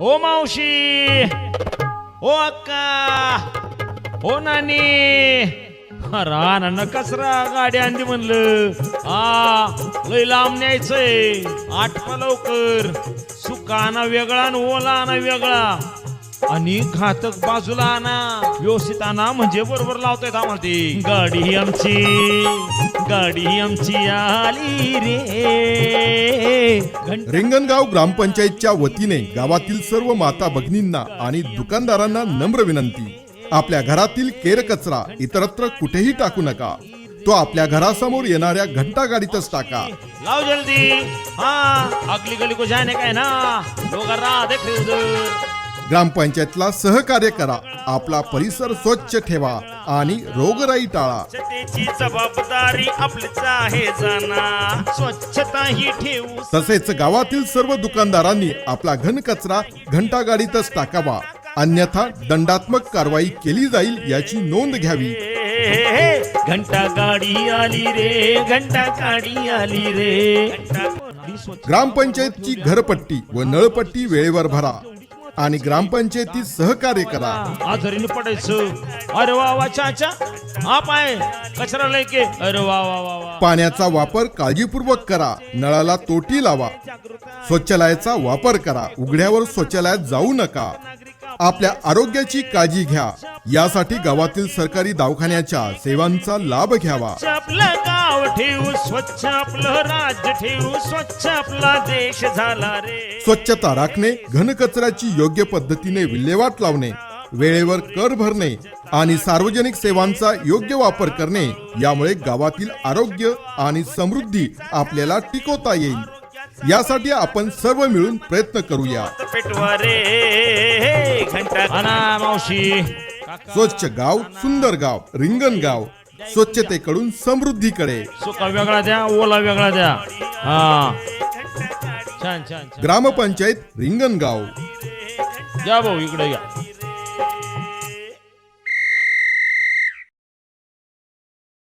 ओ मावशी ओ अक्का ओ नानी. रान कचरा गाडी आणली म्हणलं. आ लय लांब न्यायचंय. आठवा लवकर. सुकाना वेगळा आणि ओलाना वेगळा. आणि घातक बाजूला आणा. व्यवस्थित आणा म्हणजे बरोबर लावतायत आम्हाला ती. गाडी ही आमची गाडी ही आमची आली रे. घंटा रिंगणगाव ग्रामपंचायतच्या वतीने गावातील सर्व माता भगिनींना आणि दुकानदारांना नम्र विनंती. आपल्या घरातील केर कचरा इतरत्र कुठेही टाकू नका. तो आपल्या घरासमोर येणाऱ्या घंटा गाडीतच टाका. लाओ जल्दी. हाँ अगली गली को जाने का है ना? लोग देख रहे उधर ग्रामपंचायतला सहकार्य करा आपला परिसर स्वच्छ ठेवा आणि रोगराई टाळा. जबाबदारी आपलीच आहे जाना. स्वच्छता ही ठेवू. तसेच गावातील सर्व दुकानदारांनी आपला घन कचरा घंटा गाडीतच टाकावा. अन्यथा दंडात्मक कारवाई केली जाईल याची नोंद घ्यावी. घंटा गाडी आली रे घंटा गाडी आली रे. ग्रामपंचायतची घरपट्टी व नळपट्टी वेळेवर भरा. आणि ग्रामपंचायतीत सहकार्य करा. आजारी पडायचं. अरे वा वा चाचा आप आए कचरा अरे वा वा वा वा. पाण्याचा वापर काळजीपूर्वक करा. नळाला तोटी लावा. शौचालयाचा वापर करा. उघड्यावर शौचालयात जाऊ नका. आपल्या आरोग्याची काळजी घ्या. यासाठी गावातील सरकारी दवाखान्याच्या सेवांचा लाभ घ्यावा. आपलं गाव ठेवू स्वच्छ आपलं राज्य ठेवू स्वच्छ आपला देश झाला रे. स्वच्छता राखणे घनकचऱ्याची योग्य पद्धतीने विल्हेवाट लावणे वेळेवर कर भरणे आणि सार्वजनिक सेवांचा योग्य वापर करणे यामुळे गावातील आरोग्य आणि समृद्धी आपल्याला टिकवता येईल. यासाठी आपण सर्व मिळून प्रयत्न करूया. मावशी. स्वच्छ गाव सुंदर गाव रिंगण गाव स्वच्छतेकडून समृद्धीकडे. सुका वेगळा द्या ओला वेगळा द्या. हा. छान छान छान. ग्रामपंचायत रिंगणगाव या भाऊ इकडे या.